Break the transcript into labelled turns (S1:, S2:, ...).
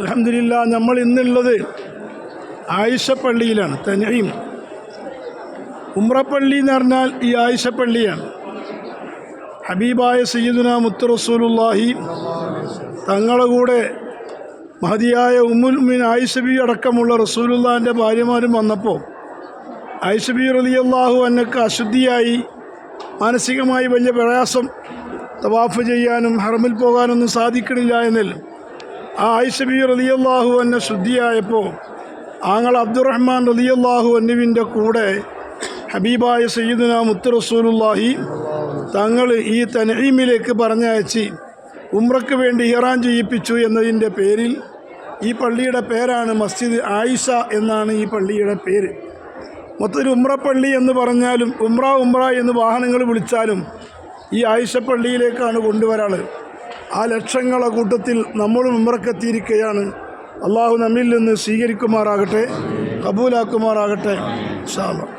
S1: അലഹമില്ല നമ്മൾ ഇന്നുള്ളത് ആയിഷപ്പള്ളിയിലാണ് തനിയും. ഉമ്രപ്പള്ളി എന്ന് പറഞ്ഞാൽ ഈ ആയിഷപ്പള്ളിയാണ്. ഹബീബായ സയ്യിദുന മുത്തു റസൂലുല്ലാഹി തങ്ങളുടെ കൂടെ മഹതിയായ ഉമ്മുൽമിൻ ആയിഷബി അടക്കമുള്ള റസൂലുല്ലാന്റെ ഭാര്യമാരും വന്നപ്പോൾ ആയിഷബി റലിയല്ലാഹു അന്നക്ക് അശുദ്ധിയായി മാനസികമായി വലിയ പ്രയാസം തവാഫ് ചെയ്യാനും ഹറമിൽ പോകാനൊന്നും സാധിക്കണില്ല എന്നല്ല ആ ആയിഷബി റലിയല്ലാഹു എന്നെ ശുദ്ധിയായപ്പോൾ ആങ്ങൾ അബ്ദുറഹ്മാൻ റലിയല്ലാഹു എന്നിവിന്റെ കൂടെ ഹബീബായ സയ്യിദുന മുത്ത് റസൂലുല്ലാഹി തങ്ങൾ ഈ തനീമിലേക്ക് പറഞ്ഞയച്ച് ഉമ്രക്ക് വേണ്ടി ഇഹ്റാൻ ചെയ്യിപ്പിച്ചു എന്നതിന്റെ പേരിൽ ഈ പള്ളിയുടെ പേരാണ് മസ്ജിദ് ആയിഷ എന്നാണ് ഈ പള്ളിയുടെ പേര്. മൊത്തത്തിൽ ഉമ്രപ്പള്ളി എന്ന് പറഞ്ഞാലും ഉമ്ര ഉമ്ര എന്ന് വാഹനങ്ങൾ വിളിച്ചാലും ഈ ആയിഷ പള്ളിയിലേക്കാണ് കൊണ്ടുവരാറ്. ആ ലക്ഷങ്ങളെ കൂട്ടത്തിൽ നമ്മളും ഉമ്രക്കെത്തിയിരിക്കുകയാണ് അള്ളാഹു നമ്മിൽ നിന്ന് സ്വീകരിക്കുമാറാകട്ടെ കബൂലാക്കുമാറാകട്ടെ അല്ലാ